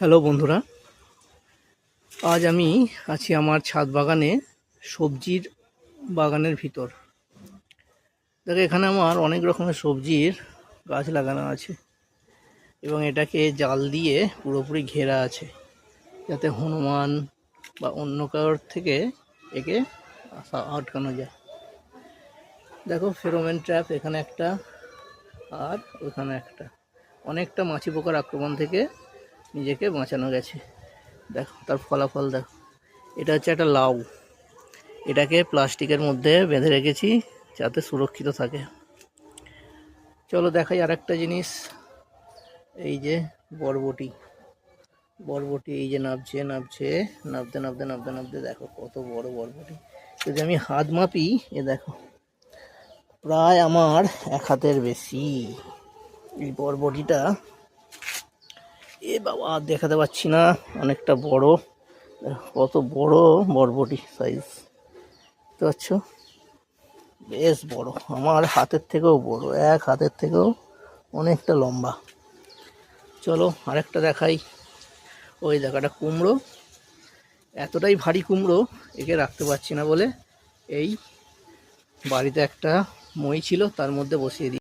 Hello বন্ধুরা, আজ আমি আছি আমার ছাদ বাগানে সবজির বাগানের ভিতর। দেখো, এখানে আমার অনেক রকমের সবজির গাছ লাগানো আছে এবং এটাকে জাল দিয়ে পুরোপুরি ঘেরা আছে যাতে হনুমান বা অন্য কারোর থেকে একে আটকানো যায়। দেখো, ফেরোমেন ট্র্যাপ, এখানে একটা আর ওখানে একটা। অনেকটা মাছি পোকার আক্রমণ থেকে নিজেকে বাঁচানো গেছে। দেখো, তার ফলাফল দেখো। এটা হচ্ছে একটা লাউ। এটাকে প্লাস্টিকের মধ্যে বেঁধে রেখেছি যাতে সুরক্ষিত থাকে। চলো দেখাই আর একটা জিনিস। এই যে বরবটি। বরবটি এই যে নাবছে নাবছে, নাবতে নাবতে নাবতে নাবতে। দেখো কত বড় বরবটি। যদি আমি হাত মাপি, এ দেখো। প্রায় আমার এক হাতের বেশি। এই বরবটিটা এ বাবা দেখাতে পাচ্ছি না, অনেকটা বড়। কত বড় বরবটি সাইজ বুঝতে পারছ বেশ বড়। আমার হাতের থেকেও বড়, এক হাতের থেকেও অনেকটা লম্বা। চলো আরেকটা দেখাই। ওই দেখাটা কুমড়ো। এতটাই ভারী কুমড়ো, একে রাখতে পারছি না বলে। এই বাড়িতে একটা মই ছিল, তার মধ্যে বসিয়ে দিই।